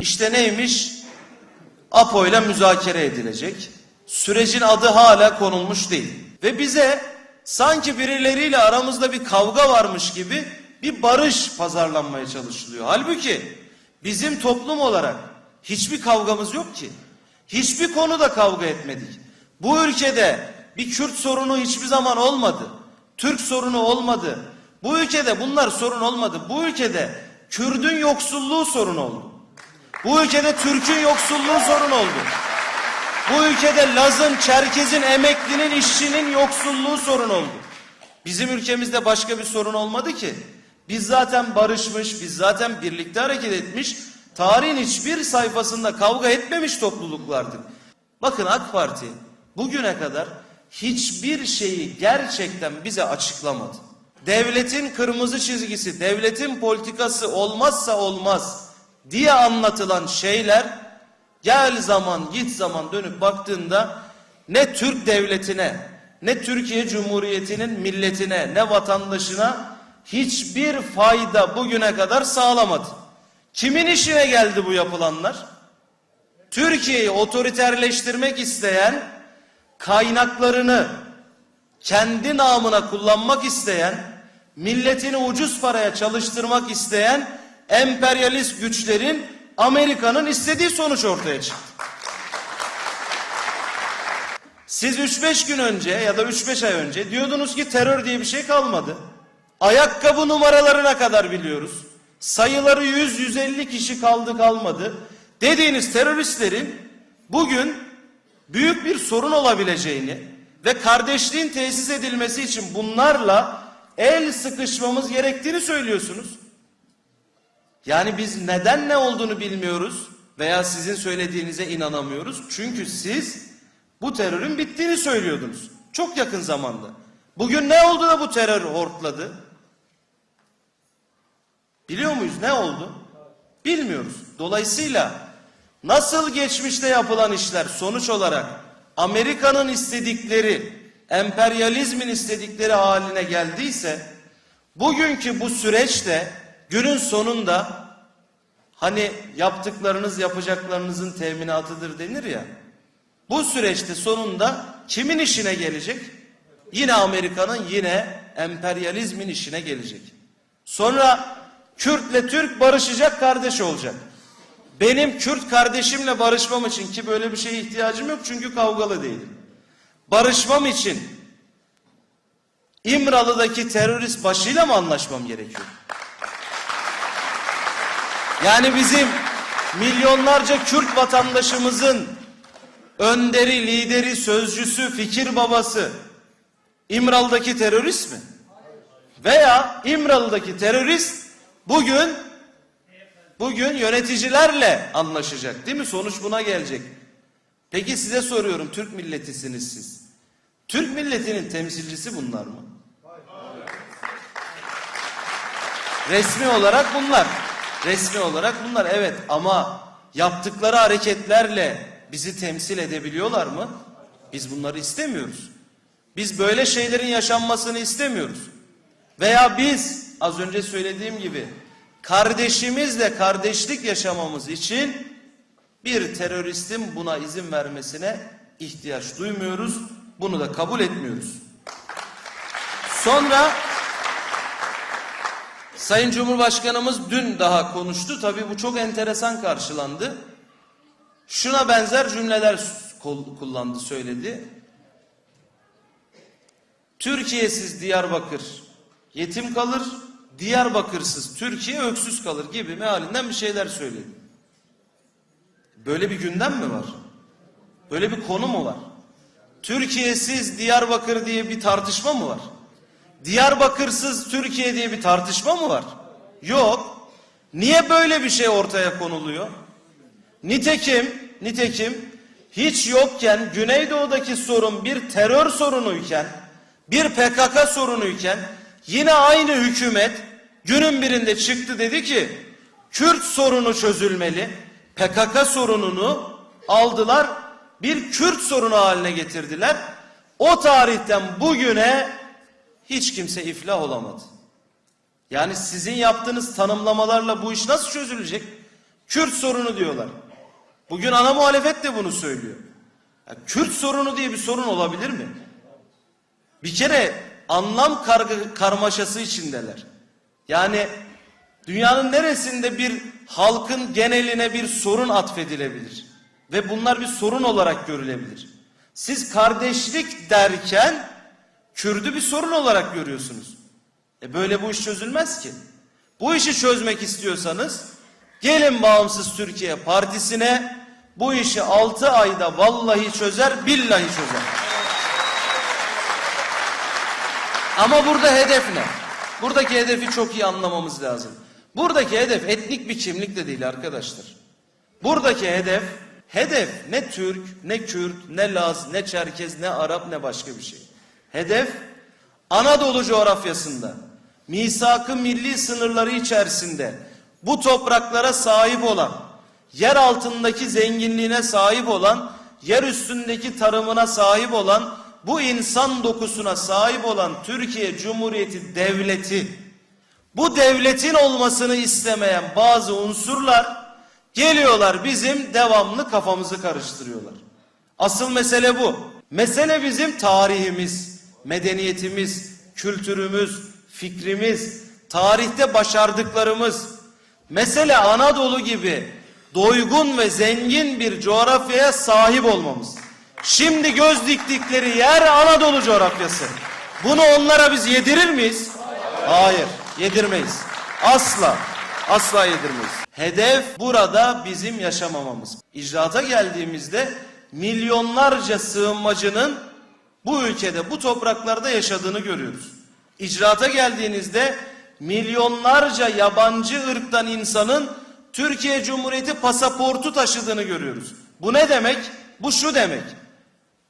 İşte neymiş? APO ile müzakere edilecek. Sürecin adı hala konulmuş değil. Ve bize sanki birileriyle aramızda bir kavga varmış gibi bir barış pazarlanmaya çalışılıyor. Halbuki bizim toplum olarak hiçbir kavgamız yok ki. Hiçbir konuda kavga etmedik. Bu ülkede bir Kürt sorunu hiçbir zaman olmadı. Türk sorunu olmadı. Bu ülkede bunlar sorun olmadı. Bu ülkede Kürdün yoksulluğu sorun oldu. Bu ülkede Türk'ün yoksulluğu sorun oldu. Bu ülkede Laz'ın, Çerkez'in, emeklinin, işçinin yoksulluğu sorun oldu. Bizim ülkemizde başka bir sorun olmadı ki. Biz zaten barışmış, biz zaten birlikte hareket etmiş, tarihin hiçbir sayfasında kavga etmemiş topluluklardık. Bakın AK Parti bugüne kadar hiçbir şeyi gerçekten bize açıklamadı. Devletin kırmızı çizgisi, devletin politikası olmazsa olmaz diye anlatılan şeyler gel zaman git zaman dönüp baktığında ne Türk devletine ne Türkiye Cumhuriyeti'nin milletine ne vatandaşına hiçbir fayda bugüne kadar sağlamadı. Kimin işine geldi bu yapılanlar? Türkiye'yi otoriterleştirmek isteyen, kaynaklarını kendi namına kullanmak isteyen, milletini ucuz paraya çalıştırmak isteyen emperyalist güçlerin Amerika'nın istediği sonuç ortaya çıktı. Siz 3-5 gün önce ya da 3-5 ay önce diyordunuz ki terör diye bir şey kalmadı. Ayakkabı numaralarına kadar biliyoruz. Sayıları 100-150 kişi kaldı kalmadı. Dediğiniz teröristlerin bugün büyük bir sorun olabileceğini ve kardeşliğin tesis edilmesi için bunlarla el sıkışmamız gerektiğini söylüyorsunuz. Yani biz neden ne olduğunu bilmiyoruz veya sizin söylediğinize inanamıyoruz. Çünkü siz bu terörün bittiğini söylüyordunuz. Çok yakın zamanda. Bugün ne oldu da bu terör hortladı? Biliyor muyuz ne oldu? Bilmiyoruz. Dolayısıyla nasıl geçmişte yapılan işler sonuç olarak Amerika'nın istedikleri, emperyalizmin istedikleri haline geldiyse bugünkü bu süreçte günün sonunda hani yaptıklarınız yapacaklarınızın teminatıdır denir ya. Bu süreçte sonunda kimin işine gelecek? Yine Amerika'nın yine emperyalizmin işine gelecek. Sonra Kürtle Türk barışacak kardeş olacak. Benim Kürt kardeşimle barışmam için ki böyle bir şeye ihtiyacım yok çünkü kavgalı değilim. Barışmam için İmralı'daki terörist başıyla mı anlaşmam gerekiyor? Yani bizim milyonlarca Kürt vatandaşımızın önderi, lideri, sözcüsü, fikir babası İmralı'daki terörist mi? Veya İmralı'daki terörist bugün bugün yöneticilerle anlaşacak değil mi? Sonuç buna gelecek. Peki size soruyorum Türk milletisiniz siz. Türk milletinin temsilcisi bunlar mı? Resmi olarak bunlar. Resmi olarak bunlar evet ama yaptıkları hareketlerle bizi temsil edebiliyorlar mı? Biz bunları istemiyoruz. Biz böyle şeylerin yaşanmasını istemiyoruz. Veya biz az önce söylediğim gibi kardeşimizle kardeşlik yaşamamız için bir teröristin buna izin vermesine ihtiyaç duymuyoruz. Bunu da kabul etmiyoruz. Sonra Sayın Cumhurbaşkanımız dün daha konuştu. Tabii bu çok enteresan karşılandı. Şuna benzer cümleler kul- kullandı, söyledi. Türkiye'siz Diyarbakır yetim kalır, Diyarbakırsız Türkiye öksüz kalır gibi mealinden bir şeyler söyledi. Böyle bir gündem mi var? Böyle bir konu mu var? Türkiye'siz Diyarbakır diye bir tartışma mı var? Diyarbakırsız Türkiye diye bir tartışma mı var? Yok. Niye böyle bir şey ortaya konuluyor? Nitekim, nitekim hiç yokken Güneydoğu'daki sorun bir terör sorunuyken, bir PKK sorunuyken yine aynı hükümet günün birinde çıktı dedi ki Kürt sorunu çözülmeli. PKK sorununu aldılar bir Kürt sorunu haline getirdiler. O tarihten bugüne hiç kimse iflah olamadı. Yani sizin yaptığınız tanımlamalarla bu iş nasıl çözülecek? Kürt sorunu diyorlar. Bugün ana muhalefet de bunu söylüyor. Ya Kürt sorunu diye bir sorun olabilir mi? Bir kere anlam kargı, karmaşası içindeler. Yani dünyanın neresinde bir halkın geneline bir sorun atfedilebilir? Ve bunlar bir sorun olarak görülebilir. Siz kardeşlik derken Kürdü bir sorun olarak görüyorsunuz. E böyle bu iş çözülmez ki. Bu işi çözmek istiyorsanız gelin Bağımsız Türkiye Partisi'ne bu işi 6 ayda vallahi çözer billahi çözer. Ama burada hedef ne? Buradaki hedefi çok iyi anlamamız lazım. Buradaki hedef etnik bir kimlik de değil arkadaşlar. Buradaki hedef, hedef ne Türk, ne Kürt, ne Laz, ne Çerkez, ne Arap, ne başka bir şey. Hedef Anadolu coğrafyasında misak-ı milli sınırları içerisinde bu topraklara sahip olan, yer altındaki zenginliğine sahip olan, yer üstündeki tarımına sahip olan, bu insan dokusuna sahip olan Türkiye Cumhuriyeti Devleti, bu devletin olmasını istemeyen bazı unsurlar geliyorlar bizim devamlı kafamızı karıştırıyorlar. Asıl mesele bu. Mesele bizim tarihimiz, medeniyetimiz, kültürümüz, fikrimiz, tarihte başardıklarımız. Mesele Anadolu gibi doygun ve zengin bir coğrafyaya sahip olmamız. Şimdi göz diktikleri yer Anadolu coğrafyası. Bunu onlara biz yedirir miyiz? Hayır, yedirmeyiz. Asla, asla yedirmeyiz. Hedef burada bizim yaşamamamız. İcraata geldiğimizde milyonlarca sığınmacının bu ülkede, bu topraklarda yaşadığını görüyoruz. İcraata geldiğinizde milyonlarca yabancı ırktan insanın Türkiye Cumhuriyeti pasaportu taşıdığını görüyoruz. Bu ne demek? Bu şu demek.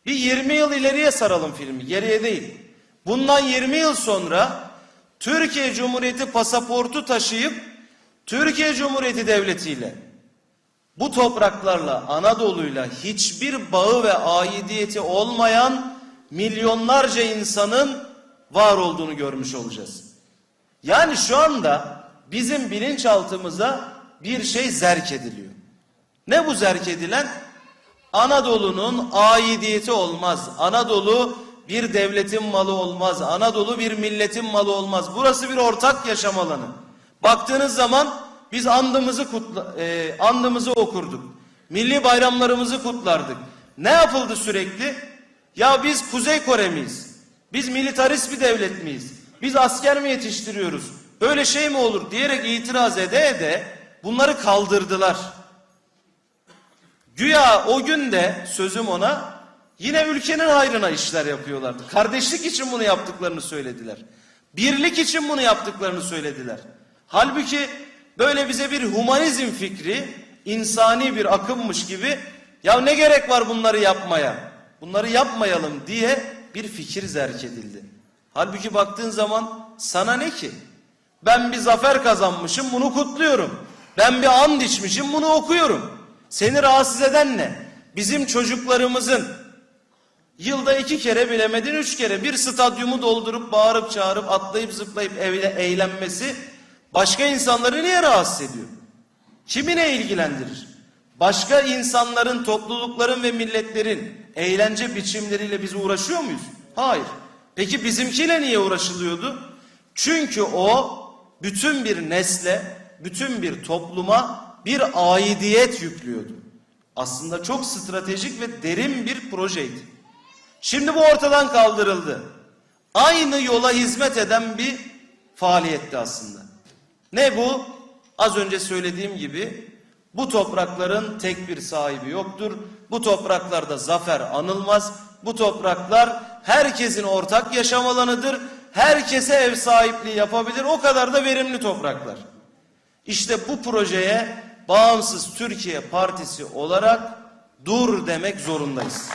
Bir 20 yıl ileriye saralım filmi, geriye değil. Bundan 20 yıl sonra Türkiye Cumhuriyeti pasaportu taşıyıp Türkiye Cumhuriyeti Devleti'yle bu topraklarla Anadolu'yla hiçbir bağı ve aidiyeti olmayan milyonlarca insanın var olduğunu görmüş olacağız. Yani şu anda bizim bilinçaltımıza bir şey zerk ediliyor. Ne bu zerk edilen? Anadolu'nun aidiyeti olmaz. Anadolu bir devletin malı olmaz. Anadolu bir milletin malı olmaz. Burası bir ortak yaşam alanı. Baktığınız zaman biz andımızı kutla, e, andımızı okurduk. Milli bayramlarımızı kutlardık. Ne yapıldı sürekli? Ya biz Kuzey Kore miyiz? Biz militarist bir devlet miyiz? Biz asker mi yetiştiriyoruz? Böyle şey mi olur diyerek itiraz ede ede bunları kaldırdılar. Güya o gün de sözüm ona yine ülkenin hayrına işler yapıyorlardı. Kardeşlik için bunu yaptıklarını söylediler. Birlik için bunu yaptıklarını söylediler. Halbuki böyle bize bir humanizm fikri, insani bir akımmış gibi ya ne gerek var bunları yapmaya? Bunları yapmayalım diye bir fikir zerk edildi. Halbuki baktığın zaman sana ne ki? Ben bir zafer kazanmışım bunu kutluyorum. Ben bir and içmişim bunu okuyorum. Seni rahatsız eden ne? Bizim çocuklarımızın yılda iki kere bilemedin üç kere bir stadyumu doldurup bağırıp çağırıp atlayıp zıplayıp evle, eğlenmesi başka insanları niye rahatsız ediyor? Kimi ne ilgilendirir? Başka insanların, toplulukların ve milletlerin eğlence biçimleriyle biz uğraşıyor muyuz? Hayır. Peki bizimkiyle niye uğraşılıyordu? Çünkü o bütün bir nesle, bütün bir topluma bir aidiyet yüklüyordu. Aslında çok stratejik ve derin bir projeydi. Şimdi bu ortadan kaldırıldı. Aynı yola hizmet eden bir faaliyetti aslında. Ne bu? Az önce söylediğim gibi bu toprakların tek bir sahibi yoktur. Bu topraklarda zafer anılmaz. Bu topraklar herkesin ortak yaşam alanıdır. Herkese ev sahipliği yapabilir. O kadar da verimli topraklar. İşte bu projeye Bağımsız Türkiye Partisi olarak dur demek zorundayız.